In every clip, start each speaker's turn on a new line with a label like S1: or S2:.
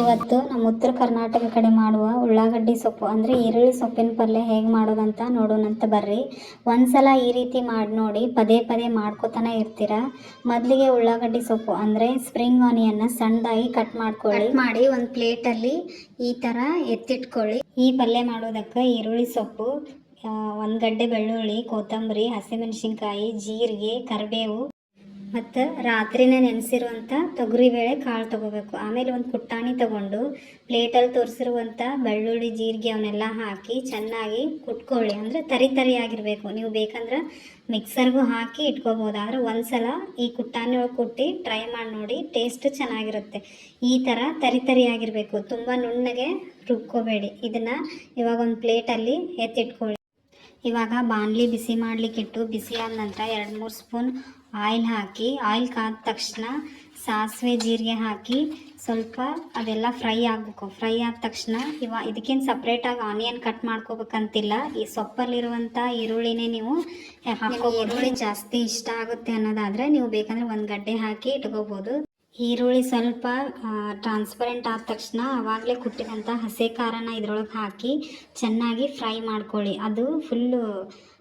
S1: ಇವತ್ತು ನಮ್ಮ ಉತ್ತರ ಕರ್ನಾಟಕ ಕಡೆ ಮಾಡುವ ಉಳ್ಳಾಗಡ್ಡಿ ಸೊಪ್ಪು ಅಂದರೆ ಈರುಳ್ಳಿ ಸೊಪ್ಪಿನ ಪಲ್ಯ ಹೇಗೆ ಮಾಡೋದಂತ ನೋಡೋಣಂತ ಬರ್ರಿ. ಒಂದ್ಸಲ ಈ ರೀತಿ ಮಾಡಿ ನೋಡಿ ಪದೇ ಪದೇ ಮಾಡ್ಕೋತಾನೆ ಇರ್ತೀರ? ಮೊದಲಿಗೆ ಉಳ್ಳಾಗಡ್ಡಿ ಸೊಪ್ಪು ಅಂದರೆ ಸ್ಪ್ರಿಂಗ್ ಆನಿಯನ್ನ ಸಣ್ಣದಾಗಿ ಕಟ್ ಮಾಡ್ಕೊಳ್ಳಿ. ಮಾಡಿ ಒಂದು ಪ್ಲೇಟಲ್ಲಿ ಈ ಥರ ಎತ್ತಿಟ್ಕೊಳ್ಳಿ. ಈ ಪಲ್ಯ ಮಾಡೋದಕ್ಕೆ ಈರುಳ್ಳಿ ಸೊಪ್ಪು ಒಂದು ಗಡ್ಡೆ ಬೆಳ್ಳುಳ್ಳಿ ಕೊತ್ತಂಬರಿ ಹಸಿಮೆಣಸಿನ್ಕಾಯಿ ಜೀರಿಗೆ ಕರಿಬೇವು ಮತ್ತು ರಾತ್ರಿನೇ ನೆನೆಸಿರುವಂಥ ತೊಗರಿಬೇಳೆ ಕಾಳು ತೊಗೋಬೇಕು. ಆಮೇಲೆ ಒಂದು ಪುಟ್ಟಾಣಿ ತೊಗೊಂಡು ಪ್ಲೇಟಲ್ಲಿ ತೋರಿಸಿರುವಂಥ ಬೆಳ್ಳುಳ್ಳಿ, ಜೀರಿಗೆ ಅವನ್ನೆಲ್ಲ ಹಾಕಿ ಚೆನ್ನಾಗಿ ಕುಟ್ಕೊಳ್ಳಿ. ಅಂದರೆ ತರಿ ತರಿಯಾಗಿರಬೇಕು ನೀವು ಬೇಕಂದ್ರೆ ಮಿಕ್ಸರ್ಗೂ ಹಾಕಿ ಇಟ್ಕೋಬೋದು. ಆದರೆ ಒಂದ್ಸಲ ಈ ಕುಟ್ಟಾಣಿ ಒಳಗೆ ಕುಟ್ಟಿ ಟ್ರೈ ಮಾಡಿ ನೋಡಿ, ಟೇಸ್ಟ್ ಚೆನ್ನಾಗಿರುತ್ತೆ. ಈ ಥರ ತರಿ ತರಿಯಾಗಿರಬೇಕು ತುಂಬ ನುಣ್ಣಗೆ ರುಬ್ಕೋಬೇಡಿ. ಇದನ್ನು ಇವಾಗ ಒಂದು ಪ್ಲೇಟಲ್ಲಿ ಎತ್ತಿಟ್ಕೊಳ್ಳಿ. ಇವಾಗ ಬಾಣಲಿ ಬಿಸಿ ಮಾಡಲಿಕ್ಕಿಟ್ಟು ಬಿಸಿ ಆದ ನಂತರ ಎರಡು ಮೂರು ಸ್ಪೂನ್ ಆಯಿಲ್ ಹಾಕಿ ಆಯಿಲ್ ಕಾದ ತಕ್ಷಣ ಸಾಸಿವೆ ಜೀರಿಗೆ ಹಾಕಿ ಸ್ವಲ್ಪ ಅದೆಲ್ಲ ಫ್ರೈ ಆಗಬೇಕು. ಫ್ರೈ ಆದ ತಕ್ಷಣ ಇವ ಇದಕ್ಕೇನು ಸಪ್ರೇಟಾಗಿ ಆನಿಯನ್ ಕಟ್ ಮಾಡ್ಕೋಬೇಕಂತಿಲ್ಲ. ಈ ಸೊಪ್ಪಲ್ಲಿರುವಂಥ ಈರುಳ್ಳಿನೇ ನೀವು ಹಾಕೋ ಈರುಳ್ಳಿ ಜಾಸ್ತಿ ಇಷ್ಟ ಆಗುತ್ತೆ ಅನ್ನೋದಾದರೆ ನೀವು ಬೇಕಂದ್ರೆ ಒಂದು ಗಡ್ಡೆ ಹಾಕಿ ಇಟ್ಕೋಬೋದು. ಈರುಳ್ಳಿ ಸ್ವಲ್ಪ ಟ್ರಾನ್ಸ್ಪರೆಂಟ್ ಆದ ತಕ್ಷಣ ಆವಾಗಲೇ ಕುಟ್ಟಿದಂಥ ಹಸಿ ಖಾರನ ಇದ್ರೊಳಗೆ ಹಾಕಿ ಚೆನ್ನಾಗಿ ಫ್ರೈ ಮಾಡ್ಕೊಳ್ಳಿ. ಅದು ಫುಲ್ಲು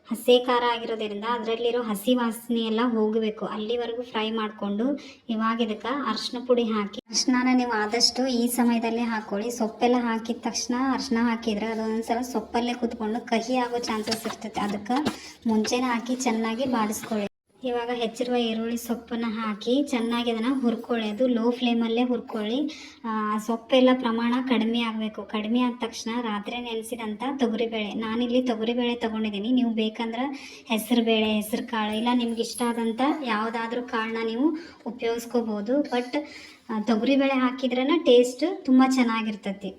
S1: ಹಸಿ ಖಾರ ಆಗಿರೋದ್ರಿಂದ ಅದರಲ್ಲಿರೋ ಹಸಿ ವಾಸನೆ ಎಲ್ಲ ಹೋಗಬೇಕು. ಅಲ್ಲಿವರೆಗೂ ಫ್ರೈ ಮಾಡಿಕೊಂಡು ಇವಾಗ ಇದಕ್ಕೆ ಅರ್ಶಿನ ಪುಡಿ ಹಾಕಿ ಅರ್ಶಿನ ನೀವು ಆದಷ್ಟು ಈ ಸಮಯದಲ್ಲೇ ಹಾಕ್ಕೊಳ್ಳಿ ಸೊಪ್ಪೆಲ್ಲ ಹಾಕಿದ ತಕ್ಷಣ ಅರ್ಶಿನ ಹಾಕಿದ್ರೆ ಅದು ಸಲ ಸೊಪ್ಪಲ್ಲೇ ಕೂತ್ಕೊಂಡು ಕಹಿ ಆಗೋ ಚಾನ್ಸಸ್ ಇರ್ತೈತೆ. ಅದಕ್ಕೆ ಮುಂಚೆನೇ ಹಾಕಿ ಚೆನ್ನಾಗಿ ಬಾಡಿಸ್ಕೊಳ್ಳಿ. ಇವಾಗ ಹೆಚ್ಚಿರುವ ಈರುಳ್ಳಿ ಸೊಪ್ಪನ್ನು ಹಾಕಿ ಚೆನ್ನಾಗಿ ಅದನ್ನು ಹುರ್ಕೊಳ್ಳಿ. ಅದು ಲೋ ಫ್ಲೇಮಲ್ಲೇ ಹುರ್ಕೊಳ್ಳಿ. ಸೊಪ್ಪೆಲ್ಲ ಪ್ರಮಾಣ ಕಡಿಮೆ ಆಗಬೇಕು. ಕಡಿಮೆ ಆದ ತಕ್ಷಣ ರಾತ್ರಿ ನೆನೆಸಿದಂಥ ತೊಗರಿಬೇಳೆ. ನಾನಿಲ್ಲಿ ತೊಗರಿಬೇಳೆ ತೊಗೊಂಡಿದ್ದೀನಿ. ನೀವು ಬೇಕಂದ್ರೆ ಹೆಸರುಬೇಳೆ ಹೆಸರು ಕಾಳು ಇಲ್ಲ ನಿಮ್ಗೆ ಇಷ್ಟ ಆದಂಥ ಯಾವುದಾದ್ರೂ ಕಾಳನ್ನ ನೀವು ಉಪಯೋಗಿಸ್ಕೋಬೋದು. ಬಟ್ ತೊಗರಿಬೇಳೆ ಹಾಕಿದ್ರೇ ಟೇಸ್ಟ್ ತುಂಬ ಚೆನ್ನಾಗಿರ್ತೈತಿ.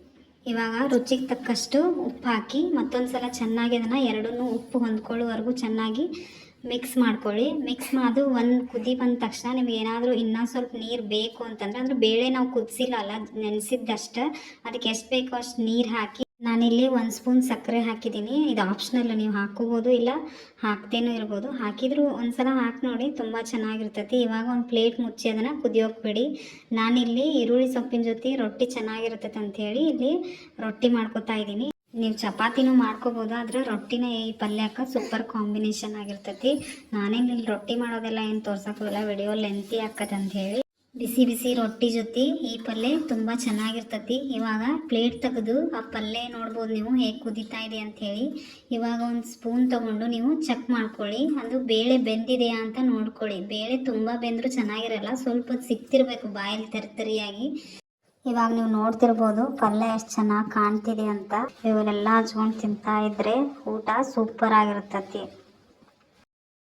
S1: ಇವಾಗ ರುಚಿಗೆ ತಕ್ಕಷ್ಟು ಉಪ್ಪು ಹಾಕಿ ಮತ್ತೊಂದು ಸಲ ಚೆನ್ನಾಗಿ ಅದನ್ನು ಎರಡನ್ನೂ ಉಪ್ಪು ಹೊಂದ್ಕೊಳ್ಳೋವರೆಗೂ ಚೆನ್ನಾಗಿ ಮಿಕ್ಸ್ ಮಾಡ್ಕೊಳ್ಳಿ. ಮಿಕ್ಸ್ ಅದು ಒಂದು ಕುದಿ ಬಂದ ತಕ್ಷಣ ನಿಮ್ಗೆ ಏನಾದರೂ ಇನ್ನೂ ಸ್ವಲ್ಪ ನೀರು ಬೇಕು ಅಂತಂದ್ರೆ ಅಂದ್ರೆ ಬೇಳೆ ನಾವು ಕುದಿಸಿಲ್ಲ ಅಲ್ಲ, ನೆನೆಸಿದ್ದಷ್ಟು. ಅದಕ್ಕೆ ಎಷ್ಟು ಬೇಕೋ ಅಷ್ಟು ನೀರು ಹಾಕಿ ನಾನಿಲ್ಲಿ ಒಂದು ಸ್ಪೂನ್ ಸಕ್ಕರೆ ಹಾಕಿದ್ದೀನಿ. ಇದು ಆಪ್ಷನಲ್ ನೀವು ಹಾಕೋಬೋದು ಇಲ್ಲ, ಹಾಕ್ತೇನೂ ಇರ್ಬೋದು. ಹಾಕಿದ್ರು ಒಂದ್ಸಲ ಹಾಕಿ ನೋಡಿ, ತುಂಬ ಚೆನ್ನಾಗಿರ್ತೈತಿ. ಇವಾಗ ಒಂದು ಪ್ಲೇಟ್ ಮುಚ್ಚಿ ಅದನ್ನು ಕುದಿಯೋಕೆ ಬಿಡಿ. ನಾನಿಲ್ಲಿ ಈರುಳ್ಳಿ ಸೊಪ್ಪಿನ ಜೊತೆ ರೊಟ್ಟಿ ಚೆನ್ನಾಗಿರ್ತೈತೆ ಅಂಥೇಳಿ ಇಲ್ಲಿ ರೊಟ್ಟಿ ಮಾಡ್ಕೊತಾ ಇದ್ದೀನಿ. ನೀವು ಚಪಾತಿನೂ ಮಾಡ್ಕೋಬೋದು, ಆದರೆ ರೊಟ್ಟಿನ ಈ ಪಲ್ಯಕ್ಕೆ ಸೂಪರ್ ಕಾಂಬಿನೇಷನ್ ಆಗಿರ್ತೈತಿ. ನಾನೇನು ಇಲ್ಲಿ ರೊಟ್ಟಿ ಮಾಡೋದೆಲ್ಲ ಏನು ತೋರ್ಸೋಕ್ಕೋಲ್ಲ ವಿಡಿಯೋ ಲೆಂತಿ ಅಂತ ಹೇಳಿ. ಬಿಸಿ ಬಿಸಿ ರೊಟ್ಟಿ ಜೊತೆ ಈ ಪಲ್ಯ ತುಂಬ ಚೆನ್ನಾಗಿರ್ತತಿ. ಇವಾಗ ಪ್ಲೇಟ್ ತೆಗೆದು ಆ ಪಲ್ಯ ನೋಡ್ಬೋದು ನೀವು, ಹೇಗೆ ಕುದಿತಾ ಇದೆ ಅಂತ ಹೇಳಿ. ಇವಾಗ ಒಂದು ಸ್ಪೂನ್ ತಗೊಂಡು ನೀವು ಚೆಕ್ ಮಾಡ್ಕೊಳ್ಳಿ. ಅದು ಬೇಳೆ ಬೆಂದಿದೆಯಾ ಅಂತ ನೋಡ್ಕೊಳ್ಳಿ. ಬೇಳೆ ತುಂಬ ಬೆಂದರೂ ಚೆನ್ನಾಗಿರಲ್ಲ, ಸ್ವಲ್ಪ ಸಿಕ್ತಿರ್ಬೇಕು ಬಾಯಲ್ಲಿ ತರಿತರಿಯಾಗಿ ಇವಾಗ ನೀವು ನೋಡ್ತಿರ್ಬೋದು ಪಲ್ಯ ಎಷ್ಟು ಚೆನ್ನಾಗಿ ಕಾಣ್ತಿದೆ ಅಂತ. ಇವರೆಲ್ಲ ಹಚ್ಕೊಂಡು ತಿಂತಾ ಇದ್ರೆ ಊಟ ಸೂಪರ್ ಆಗಿರ್ತತಿ